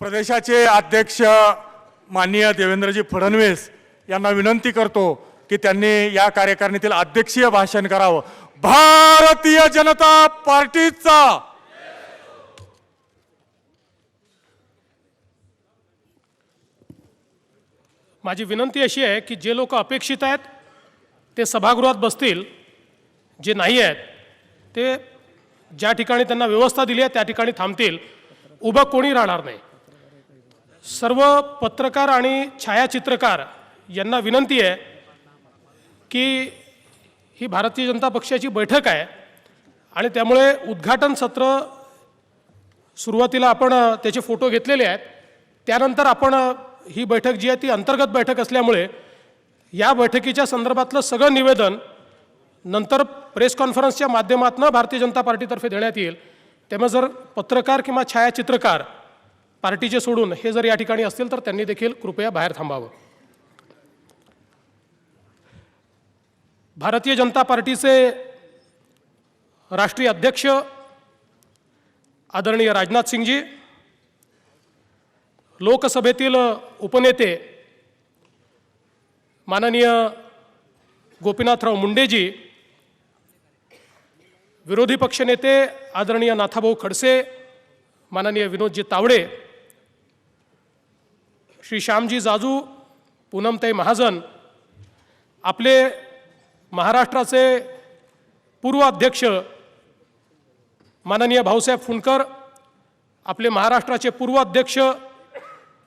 प्रदेशाचे अध्यक्ष माननीय देवेंद्रजी फडणवीस यांना विनंती करतो की त्यांनी या कार्यकारिणीतील अध्यक्षीय भाषण करावं. भारतीय जनता पार्टीचा! माझी विनंती अशी आहे की जे लोक अपेक्षित आहेत ते सभागृहात बसतील. जे नाही आहेत ते ज्या ठिकाणी त्यांना व्यवस्था दिली आहे त्या ठिकाणी थांबतील. उभं कोणी राहणार नाही. सर्व पत्रकार आणि छायाचित्रकार यांना विनंती आहे की ही भारतीय जनता पक्षाची बैठक आहे आणि त्यामुळे उद्घाटन सत्र सुरुवातीला आपण त्याचे फोटो घेतलेले आहेत. त्यानंतर आपण ही बैठक जी आहे ती अंतर्गत बैठक असल्यामुळे या बैठकीच्या संदर्भातलं सगळं निवेदन नंतर प्रेस कॉन्फरन्सच्या माध्यमातून भारतीय जनता पार्टीतर्फे देण्यात येईल. त्यामुळे जर पत्रकार किंवा छायाचित्रकार पार्टीचे सोडून हे जर या ठिकाणी असतील तर त्यांनी देखील कृपया बाहेर थांबावं. भारतीय जनता पार्टीचे राष्ट्रीय अध्यक्ष आदरणीय राजनाथ सिंगजी लोकसभेतील उपनेते माननीय गोपीनाथराव मुंडेजी विरोधी पक्षनेते आदरणीय नाथाभाऊ खडसे माननीय विनोदजी तावडे श्री श्यामजी जाजू पूनमताई महाजन आपले महाराष्ट्राचे पूर्व अध्यक्ष माननीय भाऊसाहेब फुंडकर आपले महाराष्ट्राचे पूर्व अध्यक्ष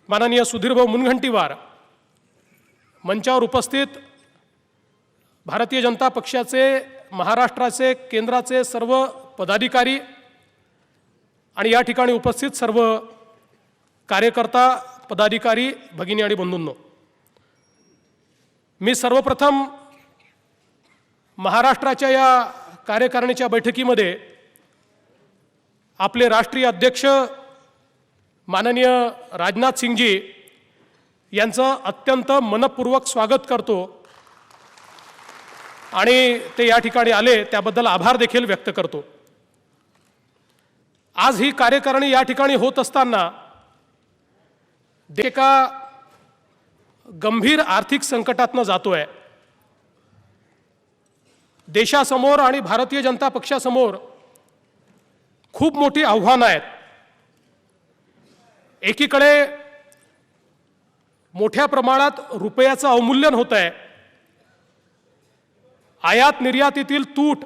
माननीय सुधीरभाऊ मुनगंटीवार मंचावर उपस्थित भारतीय जनता पक्षाचे महाराष्ट्राचे केंद्राचे सर्व पदाधिकारी आणि या ठिकाणी उपस्थित सर्व कार्यकर्ता पदाधिकारी भगिनी आणि बंधूंनो मी सर्वप्रथम महाराष्ट्राच्या या कार्यकारिणीच्या बैठकीमध्ये आपले राष्ट्रीय अध्यक्ष माननीय राजनाथ सिंगजी यांचं अत्यंत मनपूर्वक स्वागत करतो आणि ते या ठिकाणी आले त्याबद्दल आभार देखील व्यक्त करतो. आज ही कार्यकारिणी या ठिकाणी होत असताना देश एका गंभीर आर्थिक संकटातनं जातोय. देशासमोर आणि भारतीय जनता पक्षासमोर खूप मोठी आव्हानं आहेत. एकीकडे मोठ्या प्रमाणात रुपयाचं अवमूल्यन होत आहे आयात निर्यातीतील तूट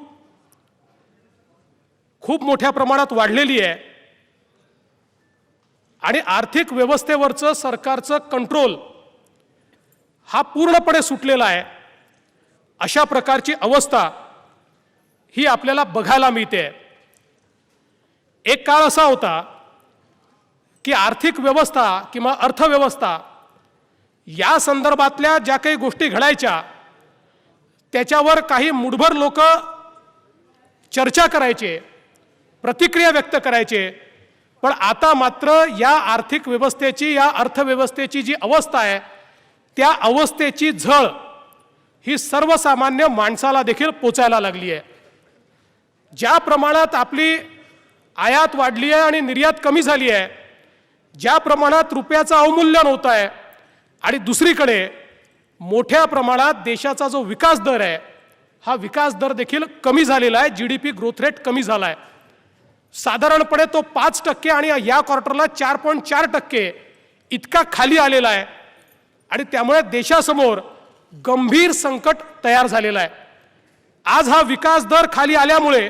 खूप मोठ्या प्रमाणात वाढलेली आहे. आणि आर्थिक व्यवस्थेवरचं सरकारचं कंट्रोल हा पूर्णपणे सुटलेला आहे. अशा प्रकारची अवस्था ही आपल्याला बघायला मिळते. एक काळ असा होता की आर्थिक व्यवस्था किंवा अर्थव्यवस्था या संदर्भातल्या ज्या काही गोष्टी घडायच्या त्याच्यावर काही मुठभर लोक चर्चा करायचे प्रतिक्रिया व्यक्त करायचे पण आता मात्र या आर्थिक व्यवस्थेची या अर्थव्यवस्थेची जी अवस्था आहे त्या अवस्थेची झळ ही सर्वसामान्य माणसाला देखील पोचायला लागली आहे. ज्या प्रमाणात आपली आयात वाढली आहे आणि निर्यात कमी झाली आहे ज्या प्रमाणात रुपयाचं अवमूल्यन होत आहे आणि दुसरीकडे मोठ्या प्रमाणात देशाचा जो विकास दर आहे हा विकास दर देखील कमी झालेला आहे G D P growth rate कमी झाला आहे. साधारणपणे तो पाच टक्के आणि या क्वार्टरला चार पॉईंट चार टक्के इतका खाली आलेला आहे. आणि त्यामुळे देशासमोर गंभीर संकट तयार झालेलं आहे. आज हा विकास दर खाली आल्यामुळे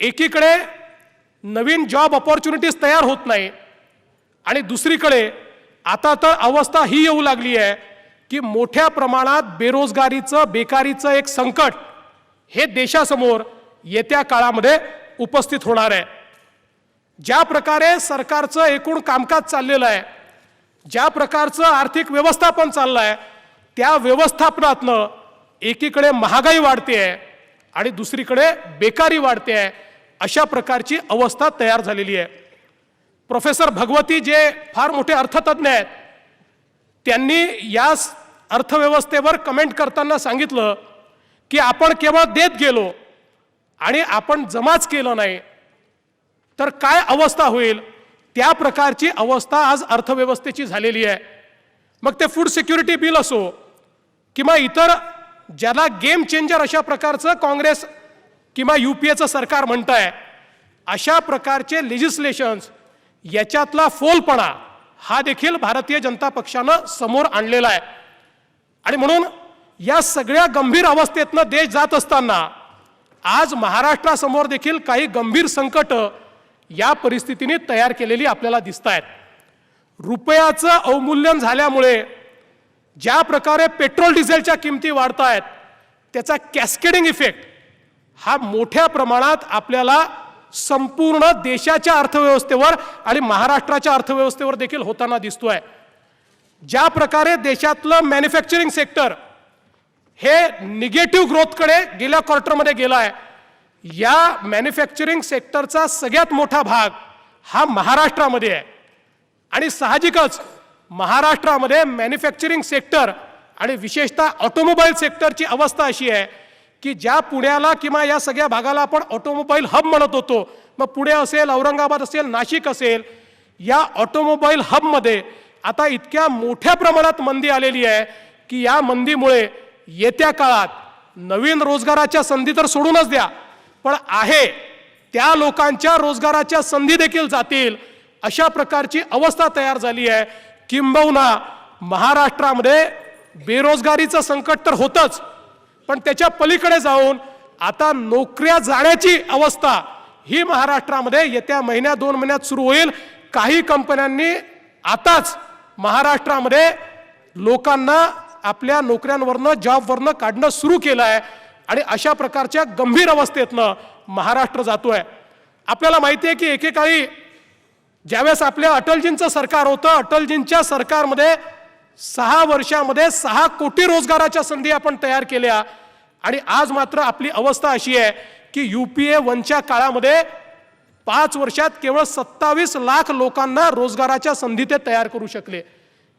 एकीकडे नवीन जॉब ऑपॉर्च्युनिटीज तयार होत नाही आणि दुसरीकडे आता तर अवस्था ही येऊ लागली आहे की मोठ्या प्रमाणात बेरोजगारीचं बेकारीचं एक संकट हे देशासमोर येत्या काळामध्ये उपस्थित होणार आहे. ज्या प्रकारे सरकारचं एकूण कामकाज चाललेलं आहे ज्या प्रकारचं आर्थिक व्यवस्थापन चाललं आहे त्या व्यवस्थापनातनं एकीकडे महागाई वाढते आहे आणि दुसरीकडे बेकारी वाढते आहे अशा प्रकारची अवस्था तयार झालेली आहे. प्रोफेसर भगवती जे फार मोठे अर्थतज्ञ आहेत त्यांनी या अर्थव्यवस्थेवर कमेंट करताना सांगितलं की आपण केवळ देत गेलो आणि आपण जमाच केलं नाही तर काय अवस्था होईल? त्या प्रकारची अवस्था आज अर्थव्यवस्थेची झालेली आहे. मग ते फूड सिक्युरिटी बिल असो किंवा इतर ज्याला गेम चेंजर अशा प्रकारचं काँग्रेस किंवा यू पी एचं सरकार म्हणत आहे अशा प्रकारचे लेजिस्लेशन्स याच्यातला फोलपणा हा देखील भारतीय जनता पक्षानं समोर आणलेला आहे. आणि म्हणून या सगळ्या गंभीर अवस्थेतनं देश जात असताना आज महाराष्ट्रासमोर देखील काही गंभीर संकट या परिस्थितीने तयार केलेली आपल्याला दिसत आहेत रुपयाचं अवमूल्यन झाल्यामुळे ज्या प्रकारे पेट्रोल डिझेलच्या किमती वाढत आहेत त्याचा कॅस्केडिंग इफेक्ट हा मोठ्या प्रमाणात आपल्याला संपूर्ण देशाच्या अर्थव्यवस्थेवर आणि महाराष्ट्राच्या अर्थव्यवस्थेवर देखील होताना दिसतोय. ज्या प्रकारे देशातलं मॅन्युफॅक्चरिंग सेक्टर हे निगेटिव्ह ग्रोथकडे गेल्या क्वार्टरमध्ये गेला आहे या मॅन्युफॅक्चरिंग सेक्टरचा सगळ्यात मोठा भाग हा महाराष्ट्रामध्ये आहे. आणि साहजिकच महाराष्ट्रामध्ये मॅन्युफॅक्चरिंग सेक्टर आणि विशेषतः ऑटोमोबाईल सेक्टरची अवस्था अशी आहे की ज्या पुण्याला किंवा या सगळ्या भागाला आपण ऑटोमोबाईल हब म्हणत होतो मग पुणे असेल औरंगाबाद असेल नाशिक असेल या ऑटोमोबाईल हबमध्ये आता इतक्या मोठ्या प्रमाणात मंदी आलेली आहे की या मंदीमुळे येत्या काळात नवीन रोजगाराच्या संधी तर सोडूनच द्या पण आहे त्या लोकांच्या रोजगाराच्या संधी देखील जातील अशा प्रकारची अवस्था तयार झाली आहे. किंबहुना महाराष्ट्रामध्ये बेरोजगारीचं संकट तर होतंच पण त्याच्या पलीकडे जाऊन आता नोकऱ्या जाण्याची अवस्था ही महाराष्ट्रामध्ये येत्या महिन्या दोन महिन्यात सुरू होईल. काही कंपन्यांनी आताच महाराष्ट्रामध्ये लोकांना आपल्या नोकऱ्यांवरनं जॉबवरनं काढणं सुरू केलं आहे आणि अशा प्रकारच्या गंभीर अवस्थेतनं महाराष्ट्र जातो आहे आपल्याला माहिती आहे की एकेकाळी ज्यावेळेस आपल्या अटलजींचं सरकार होतं अटलजींच्या सरकारमध्ये सहा वर्षामध्ये सहा कोटी रोजगाराच्या संधी आपण तयार केल्या. आणि आज मात्र आपली अवस्था अशी आहे की यू पी ए वनच्या काळामध्ये पाच वर्षात केवळ सत्तावीस लाख लोकांना रोजगाराच्या संधी ते तयार करू शकले.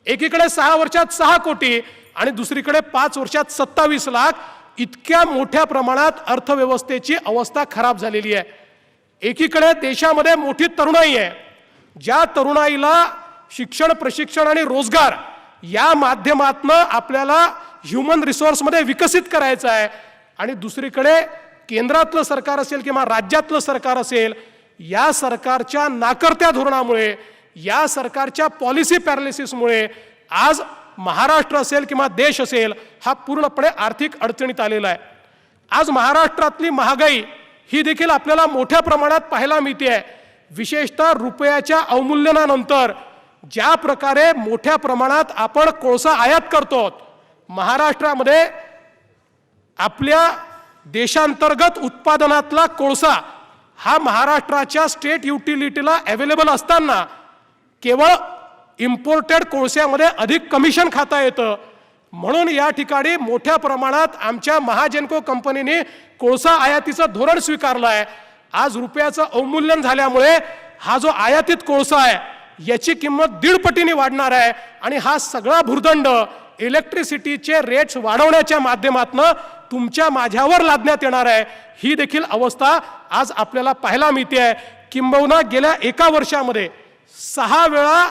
एकीकडे सहा वर्षात सहा कोटी आणि दुसरीकडे पाच वर्षात सत्तावीस लाख इतक्या मोठ्या प्रमाणात अर्थव्यवस्थेची अवस्था खराब झालेली आहे. एकीकडे देशामध्ये मोठी तरुणाई आहे. ज्या तरुणाईला शिक्षण प्रशिक्षण आणि रोजगार या माध्यमातनं आपल्याला ह्युमन रिसोर्समध्ये विकसित करायचं आहे. आणि दुसरीकडे केंद्रातलं सरकार असेल किंवा राज्यातलं सरकार असेल या सरकारच्या नाकर्त्या धोरणामुळे या सरकारच्या पॉलिसी पॅरालिसिसमुळे आज महाराष्ट्र असेल किंवा देश असेल हा पूर्णपणे आर्थिक अडचणीत आलेला आहे. आज महाराष्ट्रातली महागाई ही देखील आपल्याला मोठ्या प्रमाणात पाहायला मिळते. आहे विशेषतः रुपयाच्या अवमूल्यनानंतर ज्या प्रकारे मोठ्या प्रमाणात आपण कोळसा आयात करतो महाराष्ट्रामध्ये आपल्या देशांतर्गत उत्पादनातला कोळसा हा महाराष्ट्राच्या स्टेट युटिलिटीला अवेलेबल असताना केवळ इम्पोर्टेड कोळशामध्ये अधिक कमिशन खाता येतं. म्हणून या ठिकाणी मोठ्या प्रमाणात आमच्या महाजेनको कंपनीने कोळसा आयातीचं धोरण स्वीकारलं आहे आज रुपयाचं अवमूल्यन झाल्यामुळे हा जो आयातीत कोळसा आहे याची किंमत दीड पटीने वाढणार आहे आणि हा सगळा भूर्दंड इलेक्ट्रिसिटीचे रेट्स वाढवण्याच्या माध्यमातनं तुमच्या माझ्यावर लादण्यात येणार आहे. ही देखील अवस्था आज आपल्याला पाहायला मिळते आहे किंबहुना गेल्या एका वर्षामध्ये सहा वेळा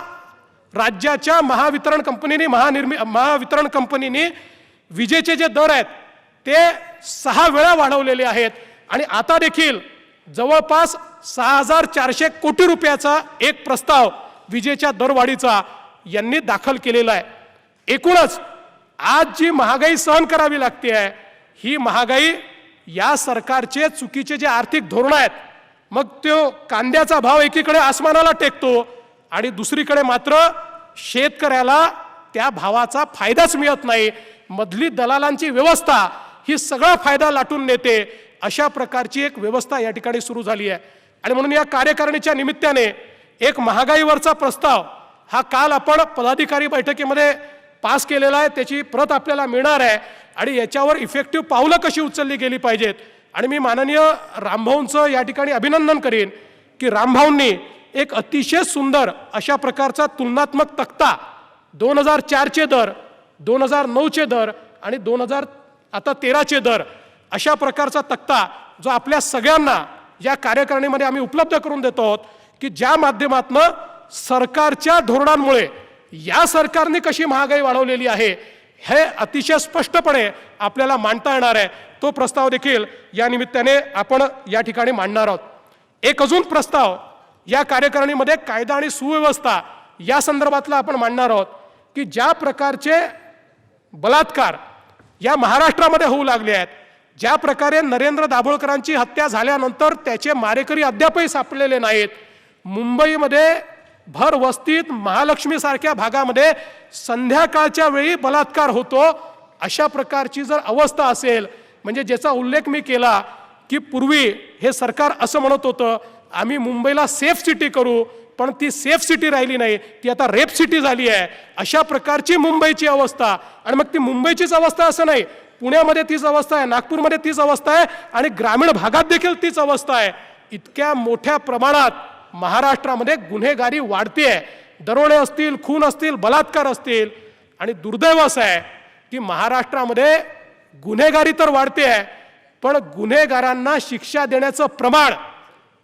राज्याच्या महावितरण कंपनीने महानिर्मि महावितरण कंपनीने विजेचे जे दर आहेत ते सहा वेळा वाढवलेले आहेत. आणि आता देखील जवळपास सहा हजार चारशे कोटी रुपयाचा एक प्रस्ताव विजेच्या दरवाढीचा यांनी दाखल केलेला आहे. एकूणच आज जी महागाई सहन करावी लागते आहे ही महागाई या सरकारचे चुकीचे जे आर्थिक धोरण आहेत मग तो कांद्याचा भाव एकीकडे आसमानाला टेकतो आणि दुसरीकडे मात्र शेतकऱ्याला त्या भावाचा फायदाच मिळत नाही. मधली दलालांची व्यवस्था ही सगळा फायदा लाटून नेते. अशा प्रकारची एक व्यवस्था या ठिकाणी सुरू झाली आहे. आणि म्हणून या कार्यकारिणीच्या निमित्ताने एक महागाईवरचा प्रस्ताव हा काल आपण पदाधिकारी बैठकीमध्ये पास केलेला आहे. त्याची प्रत आपल्याला मिळणार आहे. आणि याच्यावर इफेक्टिव्ह पावलं कशी उचलली गेली पाहिजेत? आणि मी माननीय रामभाऊंचं या ठिकाणी अभिनंदन करीन की रामभाऊंनी एक अतिशय सुंदर अशा प्रकारचा तुलनात्मक तक्ता दोन हजार चारचे दर दोन हजार नऊचे दर आणि दोन हजार आता तेराचे दर अशा प्रकारचा तक्ता जो आपल्या सगळ्यांना या कार्यकारिणीमध्ये आम्ही उपलब्ध करून देतो आहोत की ज्या माध्यमातनं सरकारच्या धोरणांमुळे या सरकारने कशी महागाई वाढवलेली आहे हे अतिशय स्पष्टपणे आपल्याला मांडता येणार आहे. तो प्रस्ताव देखील या निमित्ताने आपण या ठिकाणी मांडणार आहोत. एक अजून प्रस्ताव या कार्यकारिणीमध्ये कायदा आणि सुव्यवस्था या संदर्भातला आपण मांडणार आहोत की ज्या प्रकारचे बलात्कार या महाराष्ट्रामध्ये होऊ लागले आहेत ज्या प्रकारे नरेंद्र दाभोळकरांची हत्या झाल्यानंतर त्याचे मारेकरी अद्यापही सापडलेले नाहीत मुंबईमध्ये भर वस्तीत महालक्ष्मीसारख्या भागामध्ये संध्याकाळच्या वेळी बलात्कार होतो अशा प्रकारची जर अवस्था असेल म्हणजे ज्याचा उल्लेख मी केला की पूर्वी हे सरकार असं म्हणत होतं आम्ही मुंबईला सेफ सिटी करू पण ती सेफ सिटी राहिली नाही. ती आता रेप सिटी झाली आहे. अशा प्रकारची मुंबईची अवस्था. आणि मग ती मुंबईचीच अवस्था असं नाही. पुण्यामध्ये तीच अवस्था आहे नागपूरमध्ये तीच अवस्था आहे आणि ग्रामीण भागात देखील तीच अवस्था आहे. इतक्या मोठ्या प्रमाणात महाराष्ट्रामध्ये गुन्हेगारी वाढते दरोडे असतील खून असतील बलात्कार असतील. आणि दुर्दैव असं आहे की महाराष्ट्रामध्ये गुन्हेगारी तर वाढते आहे पण गुन्हेगारांना शिक्षा देण्याचं प्रमाण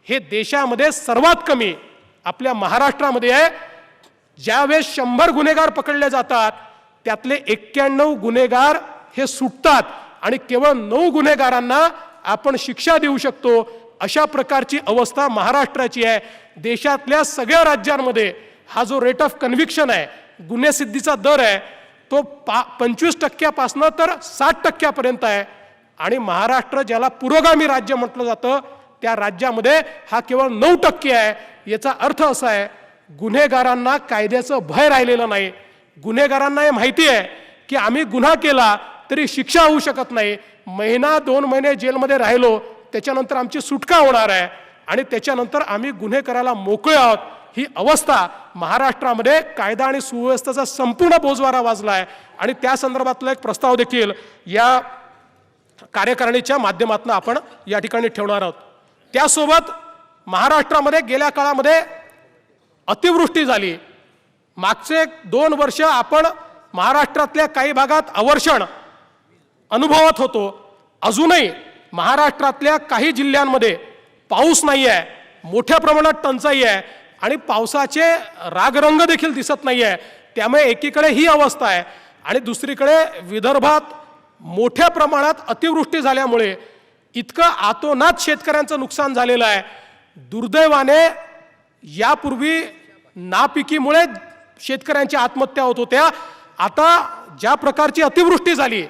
हे देशामध्ये सर्वात कमी आपल्या महाराष्ट्रामध्ये आहे. ज्यावेळेस शंभर गुन्हेगार पकडले जातात त्यातले एक्क्याण्णव गुन्हेगार हे सुटतात आणि केवळ नऊ गुन्हेगारांना आपण शिक्षा देऊ शकतो. अशा प्रकारची अवस्था महाराष्ट्राची आहे. देशातल्या सगळ्या राज्यांमध्ये हा जो रेट ऑफ कन्व्हिक्शन आहे गुन्हेसिद्धीचा दर आहे तो पा पंचवीस टक्क्यापासनं तर साठ टक्क्यापर्यंत आहे. आणि महाराष्ट्र ज्याला पुरोगामी राज्य म्हटलं जातं त्या राज्यामध्ये हा केवळ नऊ टक्के आहे. याचा अर्थ असा आहे गुन्हेगारांना कायद्याचं भय राहिलेलं नाही. गुन्हेगारांना हे माहिती आहे की आम्ही गुन्हा केला तरी शिक्षा होऊ शकत नाही. महिना दोन महिने जेलमध्ये राहिलो त्याच्यानंतर आमची सुटका होणार आहे. आणि त्याच्यानंतर आम्ही गुन्हे करायला मोकळे आहोत. ही अवस्था महाराष्ट्रामध्ये कायदा आणि सुव्यवस्थेचा संपूर्ण बोजवारा वाजला आहे. आणि त्या संदर्भातला एक प्रस्ताव देखील या कार्यकारिणीच्या माध्यमातून आपण या ठिकाणी ठेवणार आहोत. त्यासोबत महाराष्ट्रामध्ये गेल्या काळामध्ये अतिवृष्टी झाली. मागचे दोन वर्ष आपण महाराष्ट्रातल्या काही भागात अवर्षण अनुभवत होतो. अजूनही महाराष्ट्रातल्या काही जिल्ह्यांमध्ये पाऊस नाही आहे मोठ्या प्रमाणात टंचाई आहे आणि पावसाचे रागरंग देखील दिसत नाही आहे त्यामुळे एकीकडे ही अवस्था आहे आणि दुसरीकडे विदर्भात मोठ्या प्रमाणात अतिवृष्टी झाल्यामुळे इतकं आतोनात शेतकऱ्यांचं नुकसान झालेलं आहे. दुर्दैवाने यापूर्वी नापिकीमुळे शेतकऱ्यांच्या आत्महत्या होत होत्या. आता ज्या प्रकारची अतिवृष्टी झाली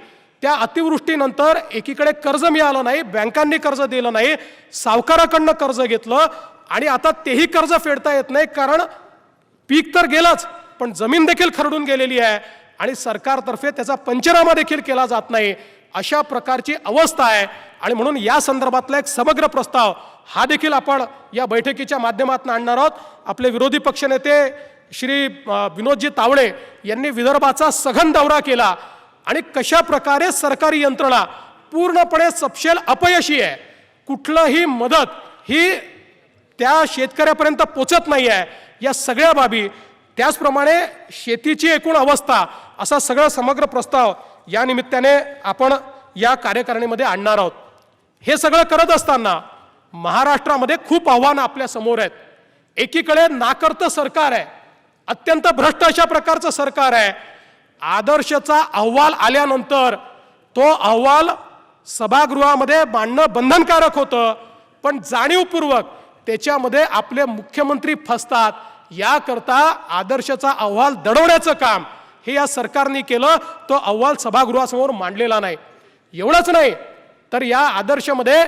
त्या अतिवृष्टीनंतर एकीकडे कर्ज मिळालं नाही बँकांनी कर्ज दिलं नाही सावकाराकडनं कर्ज घेतलं आणि आता तेही कर्ज फेडता येत नाही कारण पीक तर गेलंच पण जमीन देखील खरडून गेलेली आहे आणि सरकारतर्फे त्याचा पंचनामा देखील केला जात नाही. अशा प्रकारची अवस्था आहे. आणि म्हणून या संदर्भातला एक समग्र प्रस्ताव हा देखील आपण या बैठकीच्या माध्यमातून आणणार आहोत. आपले विरोधी पक्षनेते श्री विनोदजी तावडे यांनी विदर्भाचा सघन दौरा केला. आणि कशा प्रकारे सरकारी यंत्रणा पूर्णपणे सपशेल अपयशी आहे. कुठलंही मदत ही त्या शेतकऱ्यापर्यंत पोचत नाही आहे या सगळ्या बाबी त्याचप्रमाणे शेतीची एकूण अवस्था असा सगळा समग्र प्रस्ताव या निमित्ताने आपण या कार्यकारिणीमध्ये आणणार आहोत. हे सगळं करत असताना महाराष्ट्रामध्ये खूप आव्हानं आपल्यासमोर आहेत. एकीकडे नाकर्त सरकार आहे. अत्यंत भ्रष्ट अशा प्रकारचं सरकार आहे. आदर्शचा अहवाल आल्यानंतर तो अहवाल सभागृहामध्ये मांडणं बंधनकारक होतं. पण जाणीवपूर्वक त्याच्यामध्ये आपले मुख्यमंत्री फसतात. याकरता आदर्शचा अहवाल दडवण्याचं काम हे या सरकारने केलं तो अहवाल सभागृहासमोर मांडलेला नाही. एवढंच नाही तर या आदर्शमध्ये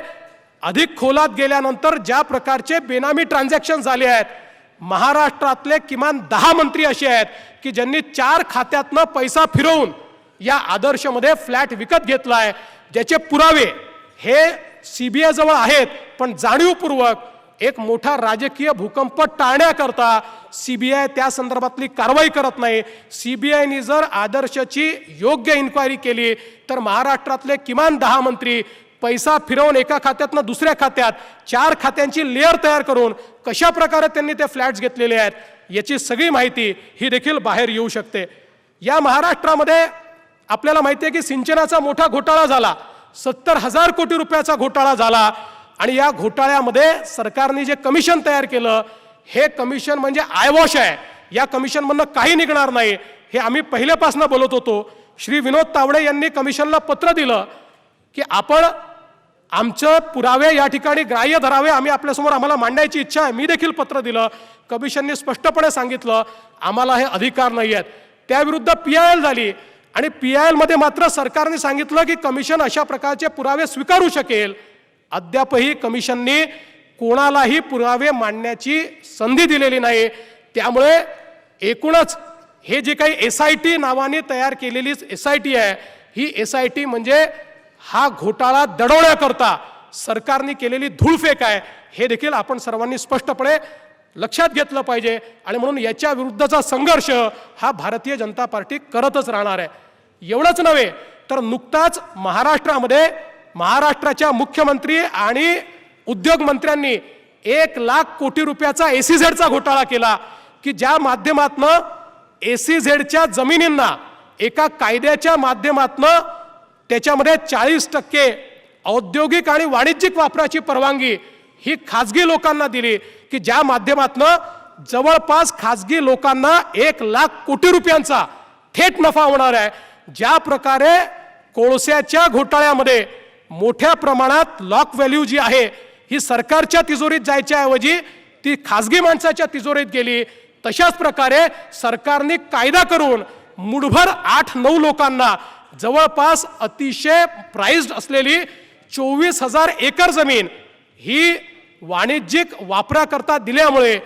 अधिक खोलात गेल्यानंतर ज्या प्रकारचे बेनामी ट्रान्झॅक्शन झाले आहेत महाराष्ट्रातले किमान दहा मंत्री असे आहेत की ज्यांनी चार खात्यातनं पैसा फिरवून या आदर्शमध्ये फ्लॅट विकत घेतला आहे ज्याचे पुरावे हे सी बी आयजवळ आहेत पण जाणीवपूर्वक एक मोठा राजकीय भूकंप टाळण्याकरता सीबीआय त्या संदर्भातली कारवाई करत नाही. सीबीआयनी जर आदर्शची योग्य इन्क्वायरी केली तर महाराष्ट्रातले किमान दहा मंत्री पैसा फिरवून एका खात्यातनं दुसऱ्या खात्यात चार खात्यांची लेअर तयार करून कशा प्रकारे त्यांनी ते फ्लॅट्स घेतलेले आहेत याची सगळी माहिती ही देखील बाहेर येऊ शकते. या महाराष्ट्रामध्ये आपल्याला माहिती आहे की सिंचनाचा मोठा घोटाळा झाला. सत्तर हजार कोटी रुपयाचा घोटाळा झाला. आणि या घोटाळ्यामध्ये सरकारने जे कमिशन तयार केलं हे कमिशन म्हणजे आयवॉश आहे. या कमिशनमधनं काही निघणार नाही. हे आम्ही पहिल्यापासून बोलत होतो. श्री विनोद तावडे यांनी कमिशनला पत्र दिलं की आपण आमचं पुरावे या ठिकाणी ग्राह्य धरावे आम्ही आपल्यासमोर आम्हाला मांडायची इच्छा आहे. मी देखील पत्र दिलं. कमिशनने स्पष्टपणे सांगितलं आम्हाला हे अधिकार नाही आहेत त्याविरुद्ध पी आय एल झाली. आणि पी आय एलमध्ये मात्र सरकारने सांगितलं की कमिशन अशा प्रकारचे पुरावे स्वीकारू शकेल. अद्यापही कमिशननी कोणालाही पुरावे मांडण्याची संधी दिलेली नाही. त्यामुळे एकूणच हे जे काही एस आय टी नावाने तयार केलेली एस आय टी आहे ही एस आय टी म्हणजे हा घोटाळा दडवण्याकरता सरकारने केलेली धूळफेक आहे. हे देखील आपण सर्वांनी स्पष्टपणे लक्षात घेतलं पाहिजे आणि म्हणून याच्या विरुद्धचा संघर्ष हा भारतीय जनता पार्टी करतच राहणार आहे. एवढंच नव्हे तर नुकताच महाराष्ट्रामध्ये महाराष्ट्राच्या मुख्यमंत्री आणि उद्योग मंत्र्यांनी एक लाख कोटी रुपयाचा एसी झेडचा घोटाळा केला की ज्या माध्यमातनं एसी झेडच्या जमिनींना एका कायद्याच्या माध्यमातनं त्याच्यामध्ये चाळीस टक्के औद्योगिक आणि वाणिज्यिक वापराची परवानगी ही खाजगी लोकांना दिली की ज्या माध्यमातनं जवळपास खाजगी लोकांना एक लाख कोटी रुपयांचा थेट नफा होणार आहे. ज्या प्रकारे कोळस्याच्या घोटाळ्यामध्ये मोठ्या प्रमाणात लॉक व्हॅल्यू जी आहे ही सरकारच्या तिजोरीत जायच्या ऐवजी ती खाजगी माणसाच्या तिजोरीत गेली. तशाच प्रकारे सरकारने कायदा करून मुठभर आठ नऊ लोकांना जवळपास अतिशय प्राइज्ड असलेली चोवीस हजार एकर जमीन ही वाणिज्यिक वापराकरता दिल्यामुळे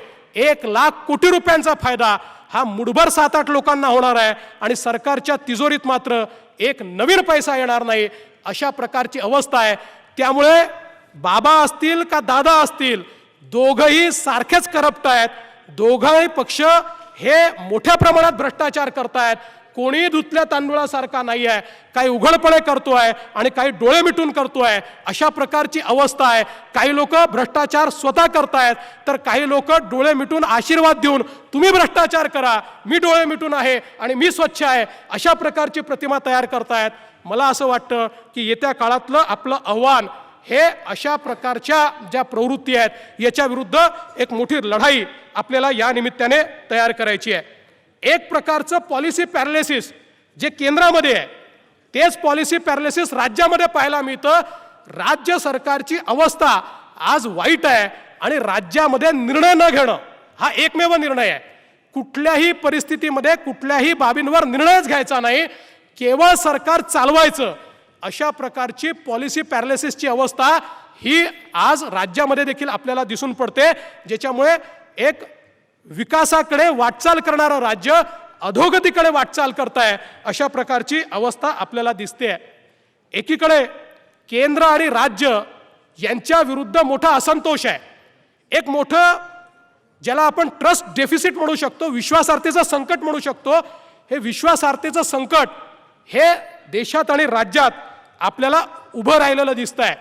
एक लाख कोटी रुपयांचा फायदा हा मुठभर सात आठ लोकांना होणार आहे आणि सरकारच्या तिजोरीत मात्र एक नवीन पैसा येणार नाही. अशा प्रकारची अवस्था आहे. त्यामुळे बाबा असतील का दादा असतील दोघंही सारखेच करप्ट आहेत. दोघंही पक्ष हे मोठ्या प्रमाणात भ्रष्टाचार करतायत. कोणी धुतल्या तांदुळासारखा नाही आहे काही उघडपणे करतो आहे आणि काही डोळे मिटून करतो आहे अशा प्रकारची अवस्था आहे. काही लोक भ्रष्टाचार स्वतः करतायत. तर काही लोक डोळे मिटून आशीर्वाद देऊन तुम्ही भ्रष्टाचार करा. मी डोळे मिटून आहे आणि मी स्वच्छ आहे. अशा प्रकारची प्रतिमा तयार करतायत. मला असं वाटतं की येत्या काळातलं आपलं आव्हान हे अशा प्रकारच्या ज्या प्रवृत्ती आहेत याच्या विरुद्ध एक मोठी लढाई आपल्याला या निमित्ताने तयार करायची आहे. एक प्रकारचं पॉलिसी पॅरालिसिस जे केंद्रामध्ये आहे तेच पॉलिसी पॅरालिसिस राज्यामध्ये पाहायला मिळतं. राज्य सरकारची अवस्था आज वाईट आहे आणि राज्यामध्ये निर्णय न घेणं हा एकमेव निर्णय आहे. कुठल्याही परिस्थितीमध्ये कुठल्याही बाबींवर निर्णयच घ्यायचा नाही. केवळ सरकार चालवायचं अशा प्रकारची पॉलिसी पॅरालिसिसची अवस्था ही आज राज्यामध्ये देखील आपल्याला दिसून पडते. ज्याच्यामुळे एक विकासाकडे वाटचाल करणारं राज्य अधोगतीकडे वाटचाल करताय अशा प्रकारची अवस्था आपल्याला दिसते एकीकडे केंद्र आणि राज्य यांच्या विरुद्ध मोठा असंतोष आहे. एक मोठं ज्याला आपण ट्रस्ट डेफिसिट म्हणू शकतो विश्वासार्हतेचं संकट म्हणू शकतो हे विश्वासार्हतेचं संकट हे देशात आणि राज्यात आपल्याला उभं राहिलेलं दिसतंय.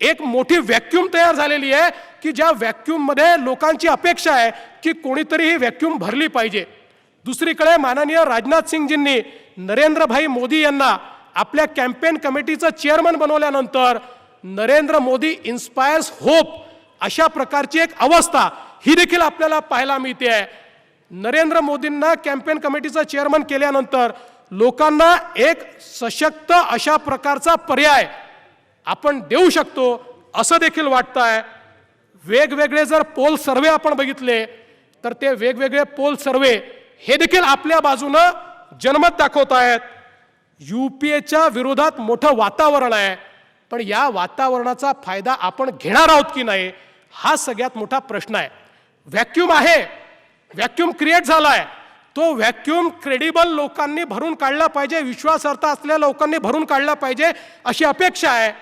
एक मोठी व्हॅक्यूम तयार झालेली आहे की ज्या व्हॅक्यूममध्ये लोकांची अपेक्षा आहे की कोणीतरी ही व्हॅक्यूम भरली पाहिजे. दुसरीकडे माननीय राजनाथ सिंगजींनी नरेंद्रभाई मोदी यांना आपल्या कॅम्पेन कमिटीचं चेअरमन बनवल्यानंतर नरेंद्र मोदी इन्स्पायर्स होप अशा प्रकारची एक अवस्था ही देखील आपल्याला पाहायला मिळते आहे. नरेंद्र मोदींना कॅम्पेन कमिटीचं चेअरमन केल्यानंतर लोकांना एक सशक्त अशा प्रकारचा पर्याय आपण देऊ शकतो असं देखील वाटतं आहे वेगवेगळे जर पोल सर्वे आपण बघितले तर ते वेगवेगळे पोल सर्वे हे देखील आपल्या बाजूनं जनमत दाखवत आहेत. यू पी एच्या विरोधात मोठं वातावरण आहे पण या वातावरणाचा फायदा आपण घेणार आहोत की नाही हा सगळ्यात मोठा प्रश्न आहे. व्हॅक्यूम आहे. व्हॅक्यूम क्रिएट झाला आहे तो व्हॅक्यूम क्रेडिबल लोकांनी भरून काढला पाहिजे विश्वासार्हता असलेल्या लोकांनी भरून काढला पाहिजे अशी अपेक्षा आहे.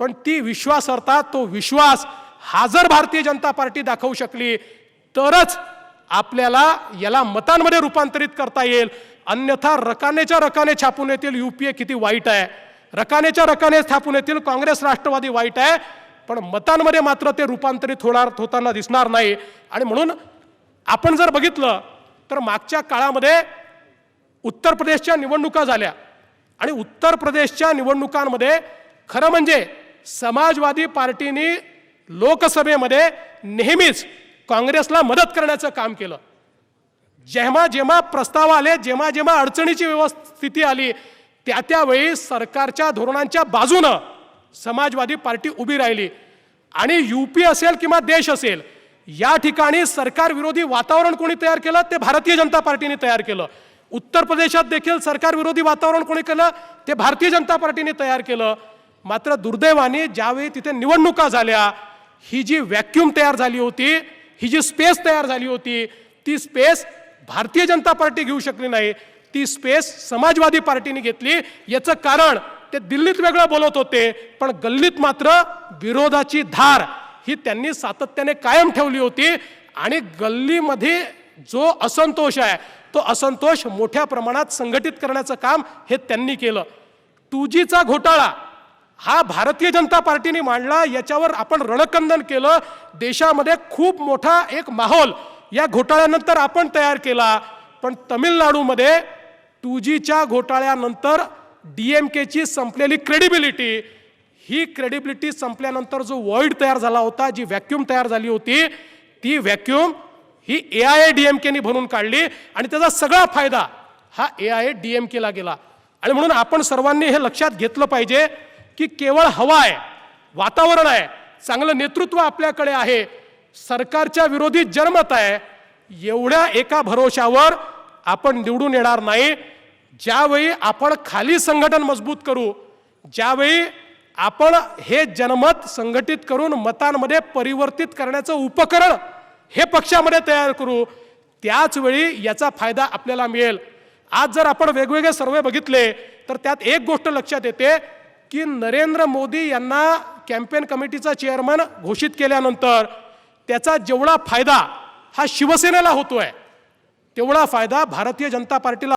पण ती विश्वासार्हता तो विश्वास हा जर भारतीय जनता पार्टी दाखवू शकली तरच आपल्याला याला मतांमध्ये रूपांतरित करता येईल. अन्यथा रकानेच्या रकाने छापून येतील युपीए किती वाईट आहे. रकानेच्या रकाने छापून येतील काँग्रेस राष्ट्रवादी वाईट आहे. पण मतांमध्ये मात्र ते रूपांतरित होणार होताना दिसणार नाही. आणि म्हणून आपण जर बघितलं तर मागच्या काळामध्ये उत्तर प्रदेशच्या निवडणुका झाल्या. आणि उत्तर प्रदेशच्या निवडणुकांमध्ये खरं म्हणजे समाजवादी पार्टीने लोकसभेमध्ये नेहमीच काँग्रेसला मदत करण्याचं काम केलं. जेव्हा जेव्हा प्रस्ताव आले जेव्हा जेव्हा अडचणीची व्यवस्थिती आली त्या त्यावेळी सरकारच्या धोरणांच्या बाजूनं समाजवादी पार्टी उभी राहिली. आणि यूपी असेल किंवा देश असेल या ठिकाणी सरकार विरोधी वातावरण कोणी तयार केलं? ते भारतीय जनता पार्टीने तयार केलं. उत्तर प्रदेशात देखील सरकार विरोधी वातावरण कोणी केलं? ते भारतीय जनता पार्टीने तयार केलं. मात्र दुर्दैवाने ज्यावेळी तिथे निवडणुका झाल्या ही जी व्हॅक्यूम तयार झाली होती ही जी स्पेस तयार झाली होती ती स्पेस भारतीय जनता पार्टी घेऊ शकली नाही. ती स्पेस समाजवादी पार्टीने घेतली. याचं कारण ते दिल्लीत वेगळं बोलत होते पण गल्लीत मात्र विरोधाची धार ही त्यांनी सातत्याने कायम ठेवली होती आणि गल्लीमध्ये जो असंतोष आहे तो असंतोष मोठ्या प्रमाणात संघटित करण्याचं काम हे त्यांनी केलं. टू जीचा घोटाळा हा भारतीय जनता पार्टीने मांडला याच्यावर आपण रणकंदन केलं. देशामध्ये खूप मोठा एक माहोल या घोटाळ्यानंतर आपण तयार केला. पण तमिळनाडूमध्ये टू जीच्या घोटाळ्यानंतर डी एम केची संपलेली क्रेडिबिलिटी ही क्रेडिबिलिटी संपल्यानंतर जो वॉइड तयार झाला होता जी व्हॅक्यूम तयार झाली होती ती vacuum he A I A D M केनी भरून काढली आणि त्याचा सगळा फायदा हा A I A D M केला गेला. आणि म्हणून आपण सर्वांनी हे लक्षात घेतलं पाहिजे की केवळ हवा आहे वातावरण आहे चांगलं नेतृत्व आपल्याकडे आहे सरकारच्या विरोधी जनमत आहे एवढ्या एका भरोशावर आपण निवडून येणार नाही. ज्यावेळी आपण खाली संघटन मजबूत करू ज्यावेळी आपण हे जनमत संघटित करून मतांमध्ये परिवर्तित करण्याचं उपकरण हे पक्षामध्ये तयार करू त्याचवेळी याचा फायदा आपल्याला मिळेल. आज जर आपण वेगवेगळे सर्वे बघितले तर त्यात एक गोष्ट लक्षात येते की नरेंद्र मोदी यांना कॅम्पेन कमिटीचा चेअरमन घोषित केल्यानंतर त्याचा जेवढा फायदा हा शिवसेनेला होतोय तेवढा फायदा भारतीय जनता पार्टीला